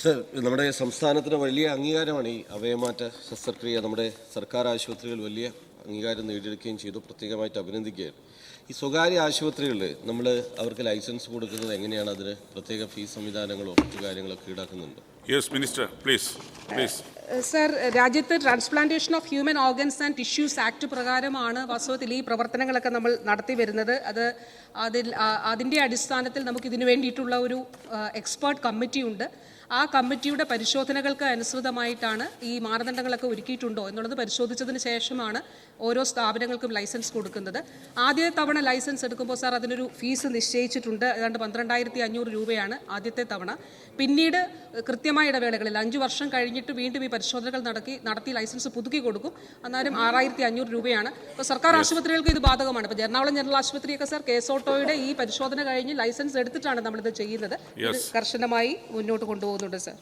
Sir നമ്മുടെ സംസ്ഥാനത്തിന് വലിയ അംഗീകാരമാണ് ഈ അവയമാറ്റ ശസ്ത്രക്രിയ. നമ്മുടെ സർക്കാർ ആശുപത്രികൾ വലിയ അംഗീകാരം നേടിയെടുക്കുകയും ചെയ്തു. പ്രത്യേകമായിട്ട് അഭിനന്ദിക്കുകയാണ്. ഈ സ്വകാര്യ ആശുപത്രികളിൽ നമ്മൾ അവർക്ക് ലൈസൻസ് കൊടുക്കുന്നത് എങ്ങനെയാണ്? അതിന് പ്രത്യേക ഫീസ് സംവിധാനങ്ങളോ മറ്റു കാര്യങ്ങളൊക്കെ ഈടാക്കുന്നുണ്ടോ? Yes minister please please sir രാജ്യത്ത് transplantation of human organs and tissues act പ്രകാരമാണ് വാസ്തവത്തിൽ ഈ പ്രവർത്തനങ്ങളൊക്കെ നമ്മൾ നടത്തി വരുന്നത്. അത് അതിൽ അതിന്റെ അടിസ്ഥാനത്തിൽ നമുക്ക് ഇതിനു വേണ്ടിയിട്ടുള്ള ഒരു എക്സ്പേർട്ട് കമ്മിറ്റി ഉണ്ട്. ആ കമ്മിറ്റിയുടെ പരിശോധനകൾക്ക് അനുസൃതമായിട്ടാണ് ഈ മാനദണ്ഡങ്ങളൊക്കെ ഒരുക്കിയിട്ടുണ്ടോ എന്നുള്ളത് പരിശോധിച്ചതിന് ശേഷമാണ് ഓരോ സ്ഥാപനങ്ങൾക്കും ലൈസൻസ് കൊടുക്കുന്നത്. ആദ്യ തവണ ലൈസൻസ് എടുക്കുമ്പോൾ സാർ അതിനൊരു ഫീസ് നിശ്ചയിച്ചിട്ടുണ്ട്. ഏതാണ്ട് പന്ത്രണ്ടായിരത്തി അഞ്ഞൂറ് രൂപയാണ് ആദ്യത്തെ തവണ. പിന്നീട് കൃത്യമായ ഇടവേളകളിൽ അഞ്ച് വർഷം കഴിഞ്ഞിട്ട് വീണ്ടും ഈ പരിശോധനകൾ നടത്തി നടത്തി ലൈസൻസ് പുതുക്കി കൊടുക്കും. അന്നേരം ആറായിരത്തി അഞ്ഞൂറ് രൂപയാണ്. ഇപ്പോൾ സർക്കാർ ആശുപത്രികൾക്ക് ഇത് ബാധകമാണ്. ഇപ്പോൾ എറണാകുളം ജനറൽ ആശുപത്രിയൊക്കെ സാർ കേസ് ഓട്ടോയുടെ ഈ പരിശോധന കഴിഞ്ഞ് ലൈസൻസ് എടുത്തിട്ടാണ് നമ്മളിത് ചെയ്യുന്നത്. കർശനമായി മുന്നോട്ട് കൊണ്ടുപോകുന്നുണ്ട് സാർ.